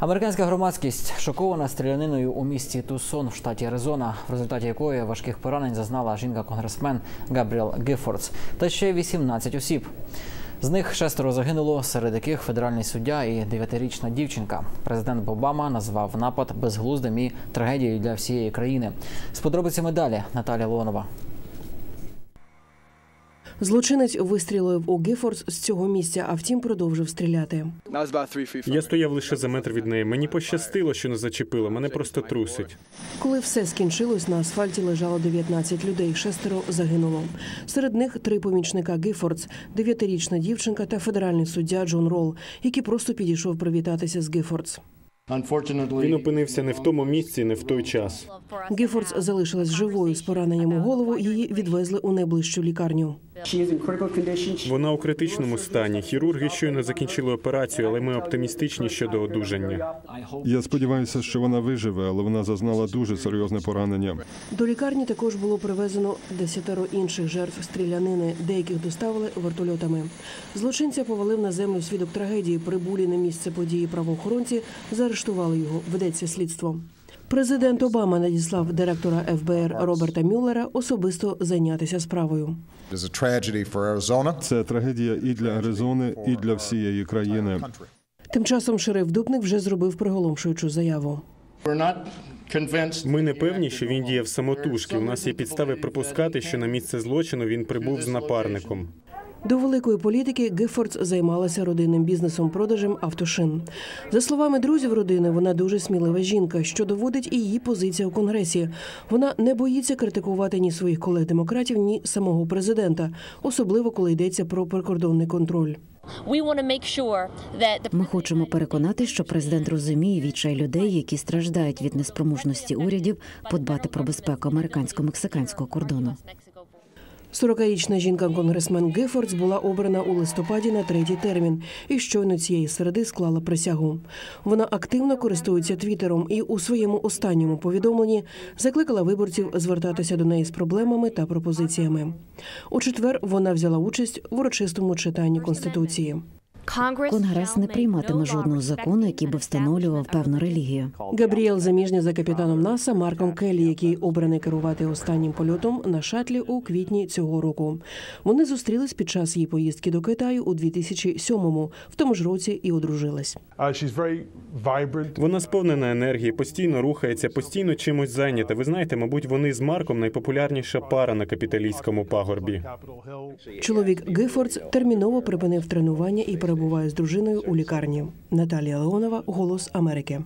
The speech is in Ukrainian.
Американська громадськість шокована стріляниною у місті Тусон в штаті Аризона, в результаті якої важких поранень зазнала жінка-конгресмен Габріел Гіфордс та ще 18 осіб. З них шестеро загинуло, серед яких федеральний суддя і дев'ятирічна дівчинка. Президент Обама назвав напад безглуздим і трагедією для всієї країни. З подробицями далі Наталя Леонова. Злочинець вистрілив у Гіфордс з цього місця, а втім продовжив стріляти. Я стояв лише за метр від неї. Мені пощастило, що не зачепило. Мене просто трусить. Коли все скінчилось, на асфальті лежало 19 людей, шестеро загинуло. Серед них три помічника Гіфордс, дев'ятирічна дівчинка та федеральний суддя Джон Ролл, який просто підійшов привітатися з Гіфордс. Він опинився не в тому місці, не в той час. Гіфордс залишилась живою з пораненням у голову. Її відвезли у найближчу лікарню. Вона у критичному стані. Хірурги щойно закінчили операцію, але ми оптимістичні щодо одужання. Я сподіваюся, що вона виживе, але вона зазнала дуже серйозне поранення. До лікарні також було привезено десятеро інших жертв стрілянини. Деяких доставили вертольотами. Злочинця повалив на землю свідок трагедії. Прибулі на місце події правоохоронці заарештували його. Ведеться слідство. Президент Обама надіслав директора ФБР Роберта Мюллера особисто зайнятися справою. Це трагедія і для Аризони, і для всієї країни. Тим часом шериф Дупник вже зробив приголомшуючу заяву. Ми не певні, що він діяв самотужки. У нас є підстави припускати, що на місце злочину він прибув з напарником. До великої політики Гифордс займалася родинним бізнесом продажем автошин. За словами друзів родини, вона дуже смілива жінка, що доводить і її позиція у конгресі. Вона не боїться критикувати ні своїх колег-демократів, ні самого президента, особливо коли йдеться про прикордонний контроль. Ми хочемо переконати, що президент розуміє відчай людей, які страждають від неспроможності урядів подбати про безпеку американсько-мексиканського кордону. 40-річна жінка-конгресмен Гефордс була обрана у листопаді на третій термін і щойно цієї середи склала присягу. Вона активно користується твіттером і у своєму останньому повідомленні закликала виборців звертатися до неї з проблемами та пропозиціями. У четвер вона взяла участь в урочистому читанні конституції. Конгрес не прийматиме жодного закону, який би встановлював певну релігію. Габріел заміжня за капітаном НАСА Марком Келлі, який обраний керувати останнім польотом на шатлі у квітні цього року. Вони зустрілись під час її поїздки до Китаю у 2007-му, в тому ж році і одружились. Вона сповнена енергії, постійно рухається, постійно чимось зайнята. Ви знаєте, мабуть, вони з Марком найпопулярніша пара на капіталійському пагорбі. Чоловік Гифордс терміново припинив тренування і перебуває з дружиною у лікарні. Наталія Леонова, Голос Америки.